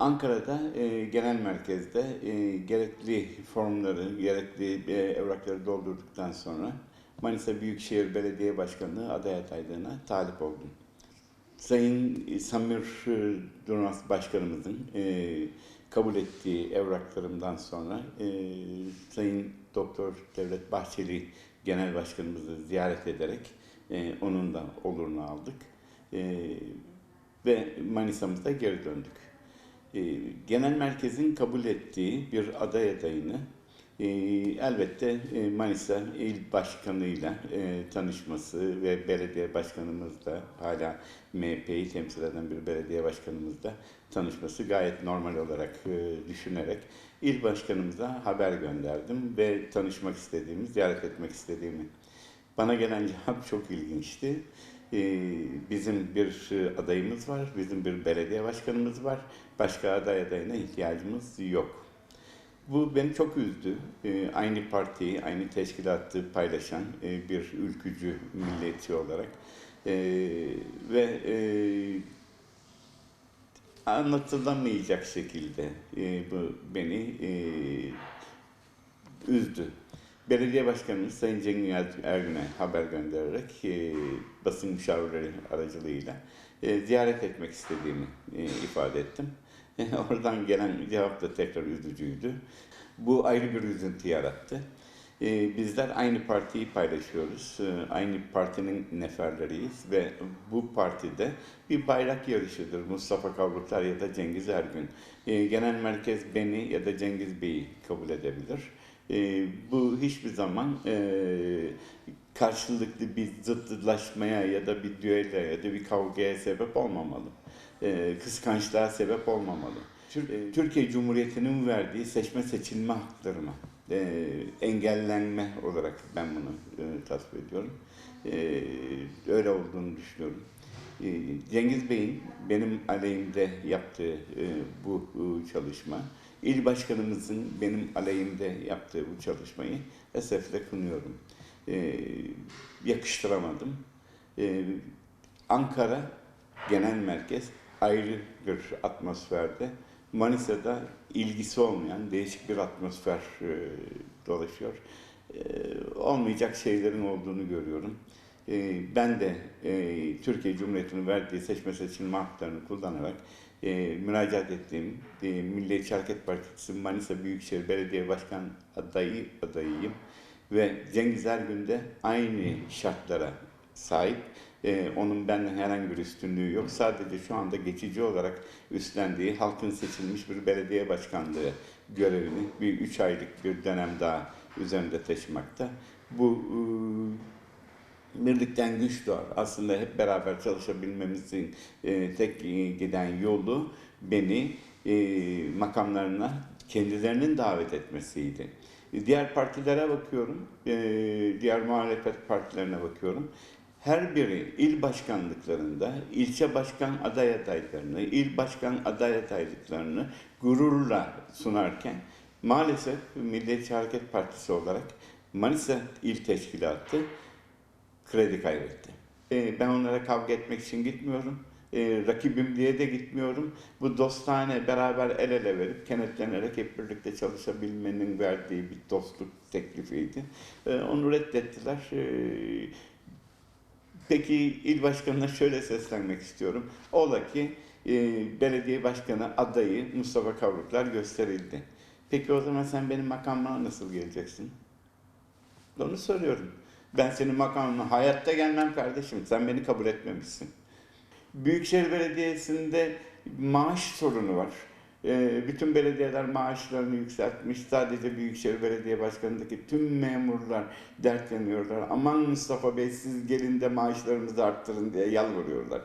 Ankara'da e, genel merkezde e, gerekli formları, gerekli e, evrakları doldurduktan sonra Manisa Büyükşehir Belediye Başkanlığı aday adaylığına talip oldum. Sayın Samir Durmaz Başkanımızın e, kabul ettiği evraklarımdan sonra e, Sayın Doktor Devlet Bahçeli Genel Başkanımızı ziyaret ederek e, onun da olurunu aldık. E, ve Manisa'mıza geri döndük. E, genel merkezin kabul ettiği bir aday adayını e, elbette e, Manisa İl Başkanı'yla e, tanışması ve belediye başkanımız da hala MHP'yi temsil eden bir belediye başkanımızla tanışması gayet normal olarak düşünerek il başkanımıza haber gönderdim ve tanışmak istediğimi, ziyaret etmek istediğimi. Bana gelen cevap çok ilginçti. Ee, bizim bir e, adayımız var, bizim bir belediye başkanımız var. Başka aday adayına ihtiyacımız yok. Bu beni çok üzdü. Ee, aynı partiyi, aynı teşkilatı paylaşan e, bir ülkücü milliyetçi olarak. Ee, ve e, anlatılamayacak şekilde bu beni üzdü. Belediye Başkanımız Sayın Cengiz Ergün'e haber göndererek e, basın müşavirleri aracılığıyla e, ziyaret etmek istediğimi e, ifade ettim. Oradan gelen cevap da tekrar üzücüydü. Bu ayrı bir üzüntü yarattı. E, bizler aynı partiyi paylaşıyoruz. E, aynı partinin neferleriyiz ve bu partide bir bayrak yarışıdır. Mustafa Kavruklar ya da Cengiz Ergün. E, genel merkez beni ya da Cengiz Bey'i kabul edebilir. E, bu hiçbir zaman e, karşılıklı bir zıtlaşmaya ya da bir düelloya ya da bir kavgaya sebep olmamalı. E, kıskançlığa sebep olmamalı. Tür- Türkiye Cumhuriyeti'nin verdiği seçme seçilme haklarına e, engellenme olarak ben bunu e, tasvir ediyorum. E, öyle olduğunu düşünüyorum. E, Cengiz Bey'in benim aleyhimde yaptığı e, bu e, çalışma, il başkanımızın benim aleyhimde yaptığı bu çalışmayı esefle kınıyorum. E, yakıştıramadım. E, Ankara genel merkez ayrı bir atmosferde. Manisa'da ilgisi olmayan değişik bir atmosfer e, dolaşıyor. E, olmayacak şeylerin olduğunu görüyorum. E, ben de e, Türkiye Cumhuriyeti'nin verdiği seçme seçilme haklarını kullanarak e, müracaat ettiğim e, Milliyetçi Hareket Partisi Manisa Büyükşehir Belediye Başkan adayı adayıyım ve Cengiz Ergün de aynı şartlara sahip. Ee, onun benden herhangi bir üstünlüğü yok. Sadece şu anda geçici olarak üstlendiği halkın seçilmiş bir belediye başkanlığı görevini bir üç aylık bir dönem daha üzerinde taşımakta. Bu e, birlikten güç doğar. Aslında hep beraber çalışabilmemizin e, tek e, giden yolu beni e, makamlarına kendilerinin davet etmesiydi. Diğer partilere bakıyorum, e, diğer muhalefet partilerine bakıyorum. Her biri il başkanlıklarında ilçe başkan aday adaylarını, il başkan aday adaylıklarını gururla sunarken maalesef Milliyetçi Hareket Partisi olarak Manisa İl Teşkilatı kredi kaybetti. E, ben onlara kavga etmek için gitmiyorum. E, rakibim diye de gitmiyorum. Bu dostane beraber el ele verip kenetlenerek hep birlikte çalışabilmenin verdiği bir dostluk teklifiydi. E, onu reddettiler. Peki il başkanına şöyle seslenmek istiyorum. Ola ki e, belediye başkanı adayı Mustafa Kavruklar gösterildi. Peki o zaman sen benim makamıma nasıl geleceksin? Onu soruyorum. Ben senin makamına hayatta gelmem kardeşim. Sen beni kabul etmemişsin. Büyükşehir Belediyesi'nde maaş sorunu var. Ee, bütün belediyeler maaşlarını yükseltmiş. Sadece Büyükşehir Belediye Başkanı'ndaki tüm memurlar dertleniyorlar. Aman Mustafa Bey siz gelin de maaşlarımızı arttırın diye yalvarıyorlar.